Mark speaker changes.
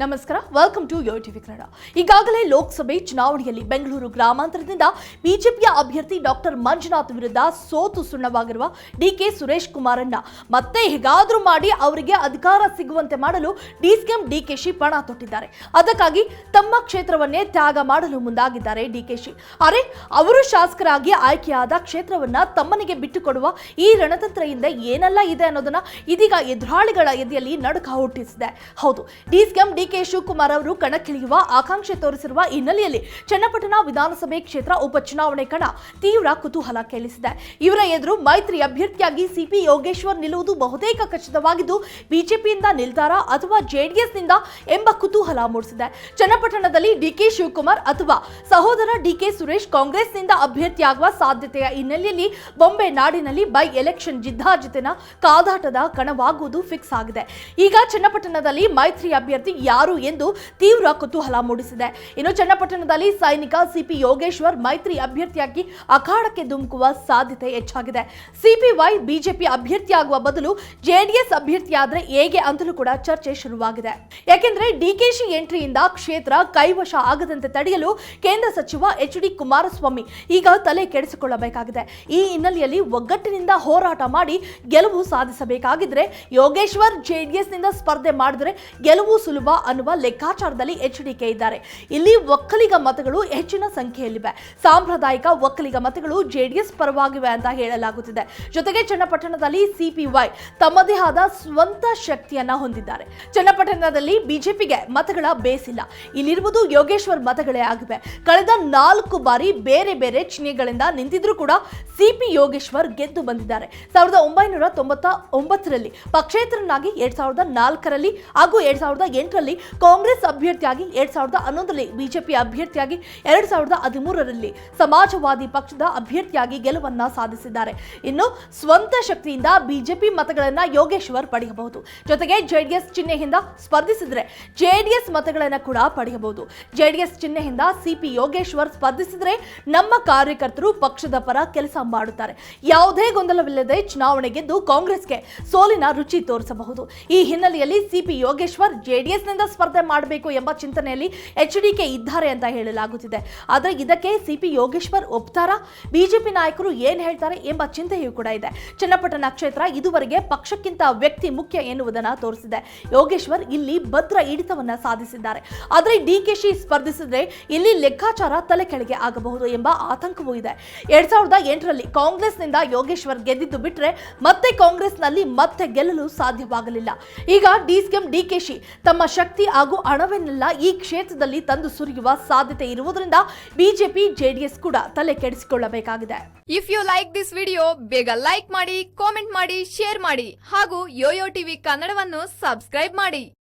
Speaker 1: ನಮಸ್ಕಾರ welcome to Yo TV Kannada ಈಗಾಗಲೇ ಲೋಕಸಭೆ ಚುನಾವಣೆಯಲ್ಲಿ ಬೆಂಗಳೂರು ಗ್ರಾಮಾಂತರದಿಂದ ಬಿಜೆಪಿಯ ಅಭ್ಯರ್ಥಿ ಡಾಕ್ಟರ್ ಮಂಜುನಾಥ್ ವಿರುದ್ಧ ಸೋತು ಸುಣ್ಣವಾಗಿರುವ ಡಿಕೆ ಸುರೇಶ್ ಕುಮಾರನ್ನ ಮತ್ತೆ ಹೇಗಾದರೂ ಮಾಡಿ ಅವರಿಗೆ ಅಧಿಕಾರ ಸಿಗುವಂತೆ ಮಾಡಲು ಡಿಸಿಎಂ ಡಿಕೆಶಿ ಪಣ ತೊಟ್ಟಿದ್ದಾರೆ. ಅದಕ್ಕಾಗಿ ತಮ್ಮ ಕ್ಷೇತ್ರವನ್ನೇ ತ್ಯಾಗ ಮಾಡಲು ಮುಂದಾಗಿದ್ದಾರೆ ಡಿಕೆಶಿ ಅರೆ, ಅವರು ಶಾಸಕರಾಗಿ ಆಯ್ಕೆಯಾದ ಕ್ಷೇತ್ರವನ್ನ ತಮ್ಮನಿಗೆ ಬಿಟ್ಟುಕೊಡುವ ಈ ರಣತಂತ್ರ ಹಿಂದೆ ಏನೆಲ್ಲ ಇದೆ ಅನ್ನೋದನ್ನ ಇದೀಗ ಎದುರಾಳಿಗಳ ಎದೆಯಲ್ಲಿ ನಡುಕ ಹುಟ್ಟಿಸಿದೆ. ಹೌದು ಡಿಸಿಎಂ ಡಿಕೆ ಶಿವಕುಮಾರ್ ಅವರು ಕಣಕ್ಕಿಳಿಯುವ, ಆಕಾಂಕ್ಷೆ ತೋರಿಸಿರುವ ಹಿನ್ನೆಲೆಯಲ್ಲಿ ಚನ್ನಪಟ್ಟಣ ವಿಧಾನಸಭೆ ಕ್ಷೇತ್ರ ಉಪಚುನಾವಣೆ ಕಣ ತೀವ್ರ ಕುತೂಹಲ ಕೇಳಿಸಿದೆ ಇವರ ಎದುರು ಮೈತ್ರಿ ಅಭ್ಯರ್ಥಿಯಾಗಿ ಸಿಪಿ ಯೋಗೇಶ್ವರ್ ನಿಲ್ಲುವುದು ಬಹುತೇಕ ಖಚಿತವಾಗಿದ್ದು, ಬಿಜೆಪಿಯಿಂದ ನಿಲ್ದಾರ ಅಥವಾ ಜೆಡಿಎಸ್ನಿಂದ ಎಂಬ ಕುತೂಹಲ ಮೂಡಿಸಿದೆ. ಚನ್ನಪಟ್ಟಣದಲ್ಲಿ ಡಿಕೆ ಶಿವಕುಮಾರ್ ಅಥವಾ ಸಹೋದರ ಡಿಕೆ ಸುರೇಶ್ ಕಾಂಗ್ರೆಸ್ನಿಂದ ಅಭ್ಯರ್ಥಿಯಾಗುವ ಸಾಧ್ಯತೆಯ ಹಿನ್ನೆಲೆಯಲ್ಲಿ ಬೊಂಬೆ ನಾಡಿನಲ್ಲಿ ಬೈ ಎಲೆಕ್ಷನ್ ಜಿದ್ದಾಜಿತನ ಕಾದಾಟದ ಕಣವಾಗುವುದು ಫಿಕ್ಸ್ ಆಗಿದೆ. ಈಗ ಚನ್ನಪಟ್ಟಣದಲ್ಲಿ ಮೈತ್ರಿ ಅಭ್ಯರ್ಥಿ ಯಾರು ಎಂದು ತೀವ್ರ ಕುತೂಹಲ ಮೂಡಿಸಿದೆ. ಇನ್ನು ಚನ್ನಪಟ್ಟಣದಲ್ಲಿ ಸೈನಿಕ ಸಿಪಿ ಯೋಗೇಶ್ವರ್ ಮೈತ್ರಿ ಅಭ್ಯರ್ಥಿಯಾಗಿ ಅಖಾಡಕ್ಕೆ ಧುಮುಕುವ ಸಾಧ್ಯತೆ ಹೆಚ್ಚಾಗಿದೆ. ಸಿಪಿವೈ ಬಿಜೆಪಿ ಅಭ್ಯರ್ಥಿಯಾಗುವ ಬದಲು ಜೆಡಿಎಸ್ ಅಭ್ಯರ್ಥಿಯಾದ್ರೆ ಹೇಗೆ ಅಂತಲೂ ಕೂಡ ಚರ್ಚೆ ಶುರುವಾಗಿದೆ. ಯಾಕೆಂದ್ರೆ ಡಿಕೆಶಿ ಎಂಟ್ರಿಯಿಂದ ಕ್ಷೇತ್ರ ಕೈವಶ ಆಗದಂತೆ ತಡೆಯಲು ಕೇಂದ್ರ ಸಚಿವ ಎಚ್ ಡಿ ಕುಮಾರಸ್ವಾಮಿ ಈಗ ತಲೆ ಕೆಡಿಸಿಕೊಳ್ಳಬೇಕಾಗಿದೆ. ಈ ಹಿನ್ನೆಲೆಯಲ್ಲಿ ಒಗ್ಗಟ್ಟಿನಿಂದ ಹೋರಾಟ ಮಾಡಿ ಗೆಲುವು ಸಾಧಿಸಬೇಕಾಗಿದ್ರೆ ಯೋಗೇಶ್ವರ್ ಜೆಡಿಎಸ್ನಿಂದ ಸ್ಪರ್ಧೆ ಮಾಡಿದ್ರೆ ಗೆಲುವು ಸುಲಭ ಅನ್ನುವ ಲೆಕ್ಕಾಚಾರದಲ್ಲಿ ಎಚ್ ಡಿಕೆ ಇದ್ದಾರೆ. ಇಲ್ಲಿ ಒಕ್ಕಲಿಗ ಮತಗಳು ಹೆಚ್ಚಿನ ಸಂಖ್ಯೆಯಲ್ಲಿವೆ. ಸಾಂಪ್ರದಾಯಿಕ ಒಕ್ಕಲಿಗ ಮತಗಳು ಜೆಡಿಎಸ್ ಪರವಾಗಿವೆ ಅಂತ ಹೇಳಲಾಗುತ್ತಿದೆ. ಜೊತೆಗೆ ಚನ್ನಪಟ್ಟಣದಲ್ಲಿ ಸಿಪಿವೈ ತಮ್ಮದೇ ಆದ ಸ್ವಂತ ಶಕ್ತಿಯನ್ನ ಹೊಂದಿದ್ದಾರೆ. ಚನ್ನಪಟ್ಟಣದಲ್ಲಿ ಬಿಜೆಪಿಗೆ ಮತಗಳ ಬೇಸಿಲ್ಲ. ಇಲ್ಲಿರುವುದು ಯೋಗೇಶ್ವರ್ ಮತಗಳೇ ಆಗಿವೆ. ಕಳೆದ ನಾಲ್ಕು ಬಾರಿ ಬೇರೆ ಬೇರೆ ಚಿಹ್ನೆಗಳಿಂದ ನಿಂತಿದ್ರು ಕೂಡ ಸಿಪಿ ಯೋಗೇಶ್ವರ್ ಗೆದ್ದು ಬಂದಿದ್ದಾರೆ. ಸಾವಿರದ ಒಂಬೈನೂರ ತೊಂಬತ್ತ ಒಂಬತ್ತರಲ್ಲಿ ಪಕ್ಷೇತರನಾಗಿ ಎರಡ್ ಸಾವಿರದ ನಾಲ್ಕರಲ್ಲಿ ಹಾಗೂ ಎರಡ್ ಸಾವಿರದ ಎಂಟರಲ್ಲಿ ಕಾಂಗ್ರೆಸ್ ಅಭ್ಯರ್ಥಿಯಾಗಿ ಎರಡ್ ಸಾವಿರದ ಹನ್ನೊಂದರಲ್ಲಿ, ಬಿಜೆಪಿ ಅಭ್ಯರ್ಥಿಯಾಗಿ ಎರಡ್ ಸಾವಿರದ ಹದಿಮೂರರಲ್ಲಿ ಸಮಾಜವಾದಿ ಪಕ್ಷದ ಅಭ್ಯರ್ಥಿಯಾಗಿ ಗೆಲುವನ್ನ ಸಾಧಿಸಿದ್ದಾರೆ. ಇನ್ನು ಸ್ವಂತ ಶಕ್ತಿಯಿಂದ ಬಿಜೆಪಿ ಮತಗಳನ್ನ ಯೋಗೇಶ್ವರ್ ಪಡೆಯಬಹುದು. ಜೊತೆಗೆ ಜೆಡಿಎಸ್ ಚಿಹ್ನೆಯಿಂದ ಸ್ಪರ್ಧಿಸಿದ್ರೆ ಜೆಡಿಎಸ್ ಮತಗಳನ್ನ ಕೂಡ ಪಡೆಯಬಹುದು. ಜೆಡಿಎಸ್ ಚಿಹ್ನೆಯಿಂದ ಸಿಪಿ ಯೋಗೇಶ್ವರ್ ಸ್ಪರ್ಧಿಸಿದ್ರೆ ನಮ್ಮ ಕಾರ್ಯಕರ್ತರು ಪಕ್ಷದ ಪರ ಕೆಲಸ ಮಾಡುತ್ತಾರೆ. ಯಾವುದೇ ಗೊಂದಲವಿಲ್ಲದೆ ಚುನಾವಣೆ ಗೆದ್ದು ಕಾಂಗ್ರೆಸ್ಗೆ ಸೋಲಿನ ರುಚಿ ತೋರಿಸಬಹುದು. ಈ ಹಿನ್ನೆಲೆಯಲ್ಲಿ ಸಿಪಿ ಯೋಗೇಶ್ವರ್ ಜೆಡಿಎಸ್ನಿಂದ ಸ್ಪರ್ಧೆ ಮಾಡಬೇಕು ಎಂಬ ಚಿಂತನೆಯಲ್ಲಿ ಎಚ್ ಡಿಕೆ ಇದ್ದಾರೆ ಅಂತ ಹೇಳಲಾಗುತ್ತಿದೆ. ಆದರೆ ಇದಕ್ಕೆ ಸಿಪಿ ಯೋಗೇಶ್ವರ್ ಒಪ್ತಾರಾ? ಬಿಜೆಪಿ ನಾಯಕರು ಏನ್ ಹೇಳ್ತಾರೆ ಎಂಬ ಚಿಂತೆಯೂ ಕೂಡ ಇದೆ. ಚನ್ನಪಟ್ಟಣ ಕ್ಷೇತ್ರ ಇದುವರೆಗೆ ಪಕ್ಷಕ್ಕಿಂತ ವ್ಯಕ್ತಿ ಮುಖ್ಯ ಎನ್ನುವುದನ್ನು ತೋರಿಸಿದೆ. ಯೋಗೇಶ್ವರ್ ಇಲ್ಲಿ ಭದ್ರ ಹಿಡಿತವನ್ನ ಸಾಧಿಸಿದ್ದಾರೆ. ಆದರೆ ಡಿಕೆಶಿ ಸ್ಪರ್ಧಿಸಿದ್ರೆ ಇಲ್ಲಿ ಲೆಕ್ಕಾಚಾರ ತಲೆ ಕೆಳಗೆ ಆಗಬಹುದು ಎಂಬ ಆತಂಕವೂ ಇದೆ. ಎರಡ್ ಸಾವಿರದ ಎಂಟರಲ್ಲಿ ಕಾಂಗ್ರೆಸ್ನಿಂದ ಯೋಗೇಶ್ವರ್ ಗೆದ್ದಿದ್ದು ಬಿಟ್ರೆ ಮತ್ತೆ ಕಾಂಗ್ರೆಸ್ನಲ್ಲಿ ಮತ್ತೆ ಗೆಲ್ಲಲು ಸಾಧ್ಯವಾಗಲಿಲ್ಲ. ಈಗ ಡಿಸಿಎಂ ಡಿಕೆಶಿ ತಮ್ಮ ಶಕ್ತಿ ಹಾಗೂ ಹಣವನ್ನೆಲ್ಲ ಈ ಕ್ಷೇತ್ರದಲ್ಲಿ ತಂದು ಸುರಿಯುವ ಸಾಧ್ಯತೆ ಇರುವುದರಿಂದ ಬಿಜೆಪಿ, ಜೆಡಿಎಸ್ ಕೂಡ ತಲೆ ಕೆಡಿಸಿಕೊಳ್ಳಬೇಕಾಗಿದೆ.
Speaker 2: If you like this video ಬೇಗ ಲೈಕ್ ಮಾಡಿ ಕಾಮೆಂಟ್ ಮಾಡಿ ಶೇರ್ ಮಾಡಿ ಹಾಗೂ ಯೋಯೋ ಟಿವಿ ಕನ್ನಡವನ್ನು ಸಬ್ಸ್ಕ್ರೈಬ್ ಮಾಡಿ.